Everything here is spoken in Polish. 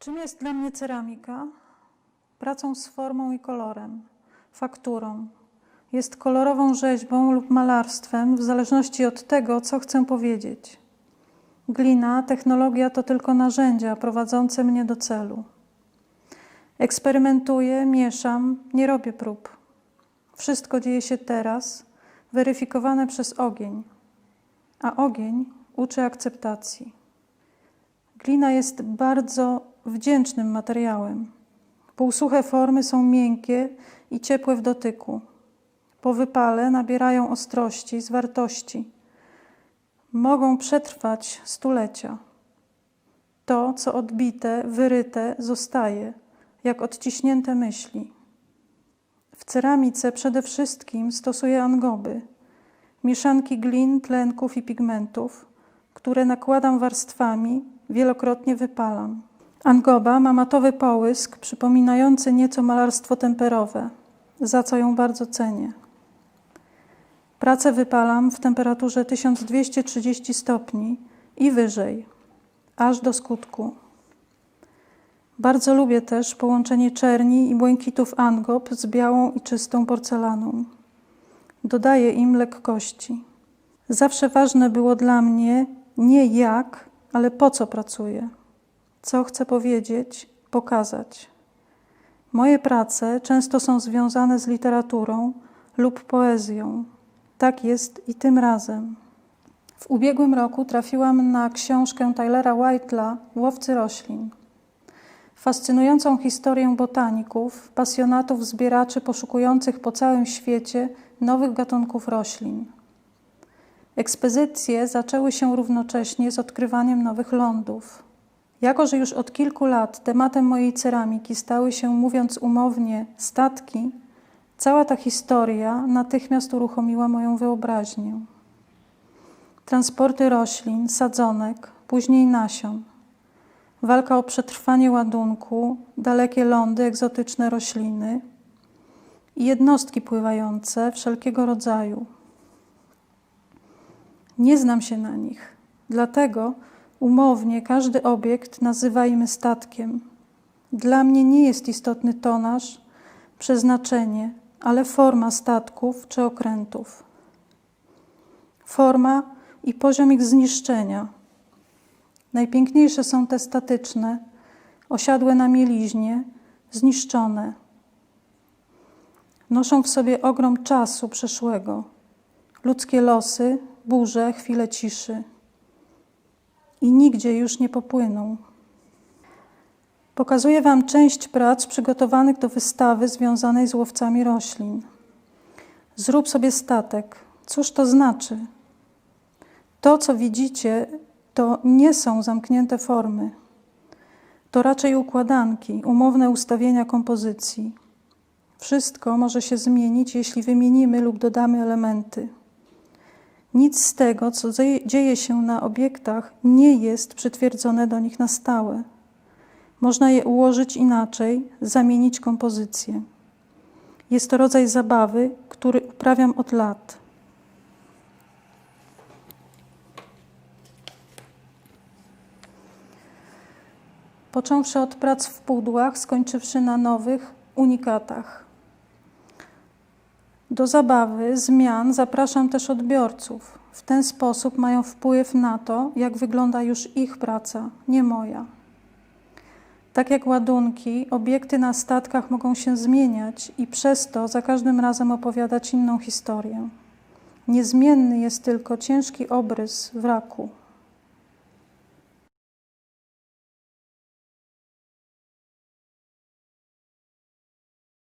Czym jest dla mnie ceramika? Pracą z formą i kolorem, fakturą. Jest kolorową rzeźbą lub malarstwem w zależności od tego, co chcę powiedzieć. Glina, technologia to tylko narzędzia prowadzące mnie do celu. Eksperymentuję, mieszam, nie robię prób. Wszystko dzieje się teraz, weryfikowane przez ogień, a ogień uczy akceptacji. Glina jest bardzo wdzięcznym materiałem. Półsuche formy są miękkie i ciepłe w dotyku. Po wypale nabierają ostrości, zwartości. Mogą przetrwać stulecia. To, co odbite, wyryte, zostaje, jak odciśnięte myśli. W ceramice przede wszystkim stosuję angoby, mieszanki glin, tlenków i pigmentów, które nakładam warstwami, wielokrotnie wypalam. Angoba ma matowy połysk przypominający nieco malarstwo temperowe, za co ją bardzo cenię. Pracę wypalam w temperaturze 1230 stopni i wyżej, aż do skutku. Bardzo lubię też połączenie czerni i błękitów angob z białą i czystą porcelaną. Dodaję im lekkości. Zawsze ważne było dla mnie nie jak, ale po co pracuję, co chcę powiedzieć, pokazać. Moje prace często są związane z literaturą lub poezją. Tak jest i tym razem. W ubiegłym roku trafiłam na książkę Tylera Whitela Łowcy roślin. Fascynującą historię botaników, pasjonatów, zbieraczy poszukujących po całym świecie nowych gatunków roślin. Ekspedycje zaczęły się równocześnie z odkrywaniem nowych lądów. Jako, że już od kilku lat tematem mojej ceramiki stały się, mówiąc umownie, statki, cała ta historia natychmiast uruchomiła moją wyobraźnię. Transporty roślin, sadzonek, później nasion. Walka o przetrwanie ładunku, dalekie lądy, egzotyczne rośliny i jednostki pływające wszelkiego rodzaju. Nie znam się na nich, dlatego umownie każdy obiekt nazywajmy statkiem. Dla mnie nie jest istotny tonaż, przeznaczenie, ale forma statków czy okrętów. Forma i poziom ich zniszczenia. Najpiękniejsze są te statyczne, osiadłe na mieliźnie, zniszczone. Noszą w sobie ogrom czasu przeszłego, ludzkie losy, burze, chwile ciszy. I nigdzie już nie popłyną. Pokazuję Wam część prac przygotowanych do wystawy związanej z łowcami roślin. Zrób sobie statek. Cóż to znaczy? To, co widzicie, to nie są zamknięte formy. To raczej układanki, umowne ustawienia kompozycji. Wszystko może się zmienić, jeśli wymienimy lub dodamy elementy. Nic z tego, co dzieje się na obiektach, nie jest przytwierdzone do nich na stałe. Można je ułożyć inaczej, zamienić kompozycję. Jest to rodzaj zabawy, który uprawiam od lat. Począwszy od prac w pudłach, skończywszy na nowych unikatach. Do zabawy, zmian zapraszam też odbiorców. W ten sposób mają wpływ na to, jak wygląda już ich praca, nie moja. Tak jak ładunki, obiekty na statkach mogą się zmieniać i przez to za każdym razem opowiadać inną historię. Niezmienny jest tylko ciężki obrys wraku.